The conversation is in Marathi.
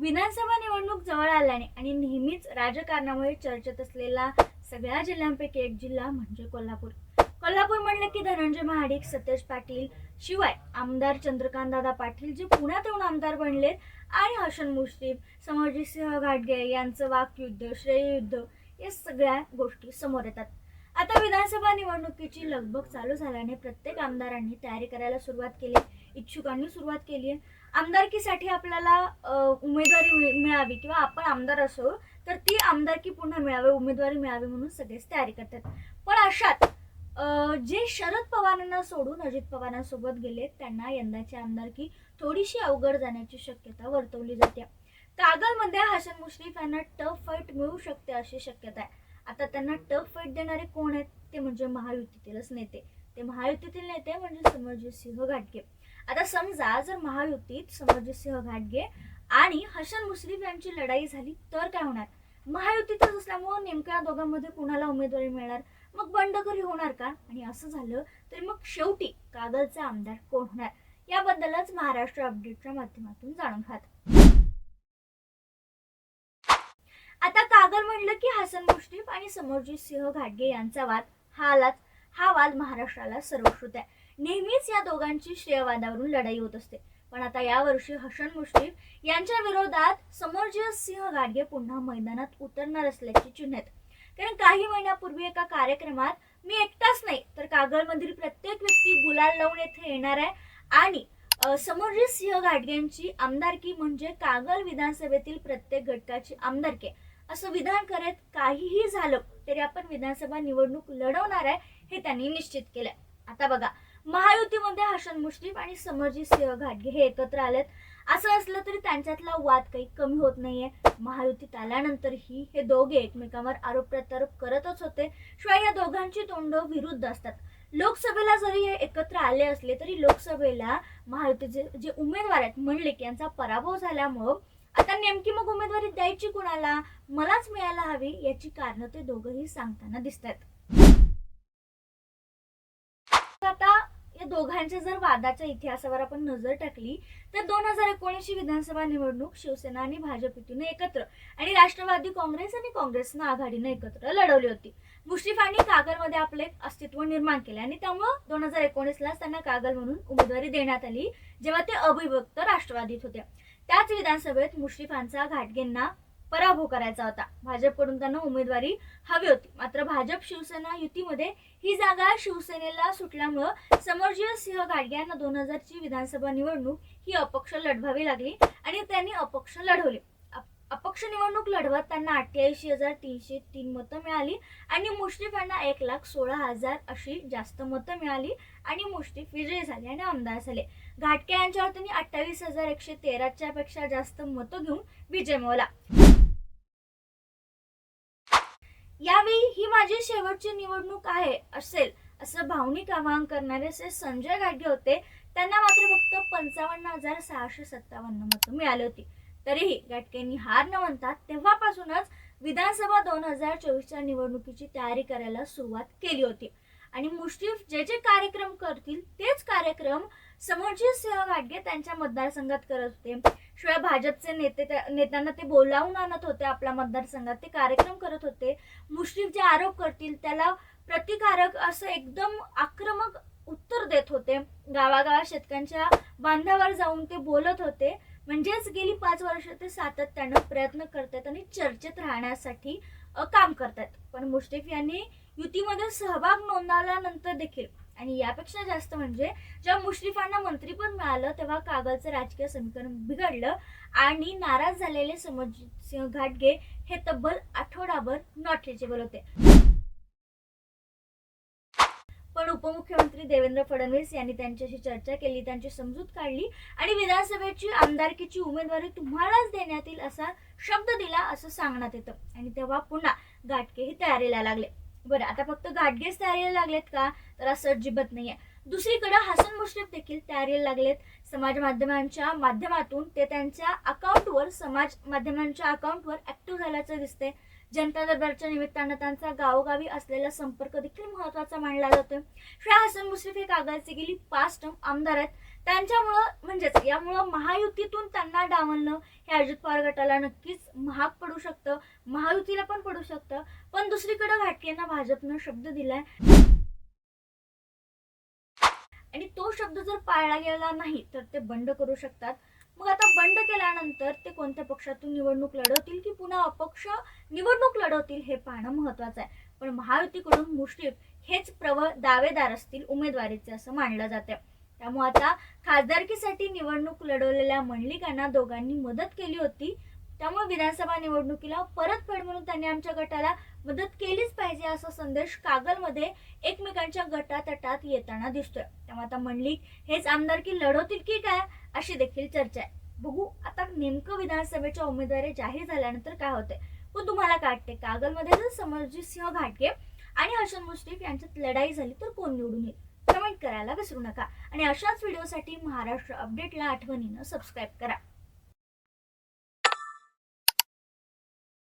विधानसभा निवडणूक जवळ आल्याने आणि नेहमीच राजकारणामुळे चर्चेत असलेला सगळ्या जिल्ह्यांपैकी एक जिल्हा म्हणजे कोल्हापूर. कोल्हापूर म्हणलं की धनंजय महाडिक सतेज पाटील शिवाय आमदार चंद्रकांतदादा पाटील जे पुण्यात येऊन आमदार बनलेत आणि हसन मुश्रीफ समरजितसिंह घाटगे यांचं वाकयुद्ध श्रेययुद्ध या सगळ्या गोष्टी समोर येतात. आता विधानसभा निवडणुकीची लगबग चालू झाल्याने प्रत्येक आमदारांनी तयारी करायला सुरुवात केली. इच्छुकांनी सुरुवात केली आहे आमदारकीसाठी आपल्याला उमेदवारी मिळ- मिळावी किंवा आपण आमदार असो तर ती आमदारकी पुन्हा मिळावी उमेदवारी मिळावी म्हणून सगळेच तयारी करतात. पण अशात जे शरद पवारांना सोडून अजित पवारांसोबत गेले त्यांना यंदाची आमदारकी थोडीशी अवघड जाण्याची शक्यता वर्तवली जाते. कागलमध्ये हसन मुश्रीफ यांना टफ फाईट मिळू शकते अशी शक्यता आहे. आता त्यांना टफ फाईट देणारे कोण आहेत? ते म्हणजे महायुतीतीलच नेते. ते महायुतीतील नेते म्हणजे समरजितसिंह घाटगे. आता समजा जर महायुतीत समरजितसिंह घाटगे आणि हसन मुश्रीफ यांची लढाई झाली तर काय होणार? महायुतीतच असल्यामुळे नेमक्या दोघांमध्ये कुणाला उमेदवारी मिळणार? मग बंडखोरी होणार का? आणि असं झालं तर मग शेवटी कागलचा आमदार कोण होणार? याबद्दलच महाराष्ट्र अपडेटच्या माध्यमातून जाणून घ्यात आता कागल म्हणलं की हसन मुश्रीफ आणि समरजित सिंह घाटगे यांचा वाद हा आलाच हा वाद महाराष्ट्राला सर्वश्रुत आहे. नेहमीच या दोघांची श्रेयवादावरून लढाई होत असते. पण आता यावर्षी हसन मुश्रीफ यांच्या विरोधात समरजित सिंह घाटगे पुन्हा मैदानात उतरणार असल्याची चिन्ह आहेत. कारण काही महिन्यापूर्वी एका कार्यक्रमात मी एकटाच नाही तर कागलमधील प्रत्येक व्यक्ती गुलाल लावून येथे येणार आहे. आणि अ, समरजित सिंह घाटगेंची आमदारकी म्हणजे कागल विधानसभेतील प्रत्येक घटकाची आमदारकी असं विधान करत काहीही झालं तरी आपण विधानसभा निवडणूक लढवणार आहे हे त्यांनी निश्चित केलंय. आता बघा महायुतीमध्ये हसन मुश्रीफ आणि समरजित सिंह घाटगे हे एकत्र आलेत. असं असलं तरी त्यांच्यातला वाद काही कमी होत नाहीये. महायुतीत आल्यानंतरही हे दोघे एकमेकांवर आरोप प्रत्यारोप करतच होते. शिवाय या दोघांची तोंड विरुद्ध असतात. लोकसभेला जरी हे एकत्र आले असले तरी लोकसभेला महायुतीचे जे उमेदवार आहेत मंडलिक यांचा पराभव झाल्यामुळं आता नेमकी मग उमेदवारी द्यायची कुणाला? मलाच मिळायला हवी याची कारणं ते दोघंही सांगताना दिसतात आहेत आता या दोघांच्या जर वादाच्या इतिहासावर आपण नजर टाकली तर दोन हजार एकोणीसची विधानसभा निवडणूक शिवसेना आणि भाजप युतीने एकत्र आणि राष्ट्रवादी काँग्रेस आणि काँग्रेसनं आघाडीनं एकत्र लढवली होती. मुश्रीफांनी कागलमध्ये आपले अस्तित्व निर्माण केले आणि त्यामुळं दोन हजार एकोणीसलाच त्यांना कागल म्हणून उमेदवारी देण्यात आली जेव्हा ते अविभक्त राष्ट्रवादीत होते त्याच विधानसभेत मुश्रीफांचा घाटगेंना पराभव करायचा होता. भाजपकडून त्यांना उमेदवारी हवी होती. मात्र भाजप शिवसेना युतीमध्ये ही जागा शिवसेनेला सुटल्यामुळं समरजित सिंह गाडगे यांना दोन हजारची विधानसभा निवडणूक ही अपक्ष लढवावी लागली आणि त्यांनी अपक्ष लढवली. अपक्ष निवडणूक लढवत त्यांना अठ्ठ्याऐंशी हजार तीनशे तीन मतं मिळाली आणि मुश्रीफ यांना एक लाख सोळा हजार अशी जास्त मतं मिळाली आणि मुश्रीफ विजयी झाले आणि आमदार झाले. घाटके यांच्यावर त्यांनी अठ्ठावीस हजार एकशे तेराच्या पेक्षा जास्त मतं घेऊन विजय मिळवला. यावेळी ही माझी शेवटची निवडणूक आहे असेल असं भावनिक आवाहन करणारे असे संजय गाडगे होते. त्यांना मात्र फक्त पंचावन्न हजार सहाशे सत्तावन्न मतं मिळाली होती. तरीही गाटकेंनी हार न म्हणतात तेव्हापासूनच विधानसभा दोन हजार चोवीसच्या निवडणुकीची तयारी करायला सुरुवात केली होती. आणि मुश्रीफ जे जे कार्यक्रम करतील तेच कार्यक्रम समोरचे सिंह गाडगे त्यांच्या मतदारसंघात करत होते. शिवाय भाजपचे नेते नेत्यांना ते बोलावून आणत होते आपल्या मतदारसंघात. ते कार्यक्रम करत होते. मुश्रीफ जे आरोप करतील त्याला प्रतिकारक असं एकदम आक्रमक उत्तर देत होते. गावागावात शेतकऱ्यांच्या बांधावर जाऊन ते बोलत होते. म्हणजेच गेली पाच वर्ष ते सातत्यानं प्रयत्न करतात आणि चर्चेत राहण्यासाठी काम करतात. पण मुश्रीफ यांनी युतीमध्ये सहभाग नोंदवल्यानंतर देखील आणि यापेक्षा जास्त म्हणजे जेव्हा मुश्रीफांना मंत्रीपद मिळालं तेव्हा कागलचं राजकीय समीकरण बिघडलं आणि नाराज झालेले सिंह घाटगे हे तब्बल आठवडाभर नॉट रिचेबल होते. पण उपमुख्यमंत्री देवेंद्र फडणवीस यांनी त्यांच्याशी चर्चा केली त्यांची समजूत काढली आणि विधानसभेची आमदारकीची उमेदवारी तुम्हालाच देण्यात येईल असा शब्द दिला असं सांगण्यात येतं. आणि तेव्हा पुन्हा गाटकेही तयारीला लागले. बरं आता फक्त गाडगेच तयारीला लागलेत का? तर असं अजिबात नाहीये. दुसरीकडे हसन मुश्रीफ देखील तयारीला लागलेत. समाज माध्यमांच्या माध्यमातून ते त्यांच्या अकाउंटवर समाज माध्यमांच्या अकाउंटवर ऍक्टिव्ह झाल्याचं दिसतंय. जनता दरबारच्या निमित्तानं त्यांचा गावोगावी असलेला संपर्क देखील महत्त्वाचा मानला जातोय. श्रेया हसन मुश्रीफ हे कागलचे गेली पाच टर्म आमदार आहेत. त्यांच्यामुळं म्हणजेच यामुळं महायुतीतून त्यांना डावलणं हे अजित पवार गटाला नक्कीच महाग पडू शकतं. महायुतीला पण पडू शकतं. पण दुसरीकडे घाटकेंना भाजपनं शब्द दिलाय. आणि तो शब्द जर पाळला गेला नाही तर ते बंड करू शकतात. मग आता बंड केल्यानंतर ते कोणत्या पक्षातून निवडणूक लढवतील की पुन्हा अपक्ष निवडणूक लढवतील हे पाहणं महत्वाचं आहे. पण महायुतीकडून मुश्रीफ हेच प्रबळ दावेदार असतील उमेदवारीचे असं मानलं जाते त्यामुळे आता खासदारकीसाठी निवडणूक लढवलेल्या मंडलिकांना दोघांनी मदत केली होती. त्यामुळे विधानसभा निवडणुकीला परतफेड म्हणून त्यांनी आमच्या गटाला मदत केलीच पाहिजे असा संदेश कागलमध्ये एकमेकांच्या गटातटात येताना दिसतोय. त्यामुळे आता मंडलिक हेच आमदारकी लढवतील की काय? अशी देखील चर्चा आहे. बघू आता नेमकं विधानसभेच्या उमेदवारी जाहीर झाल्यानंतर काय होते पण तुम्हाला काय वाटते कागलमध्ये जर समरजित सिंह घाटगे आणि हसन मुश्रीफ यांच्यात लढाई झाली तर कोण निवडून येईल? कमेंट करायला विसरू नका. आणि अशाच व्हिडिओसाठी महाराष्ट्र अपडेटला आठवणीनं सबस्क्राईब करा.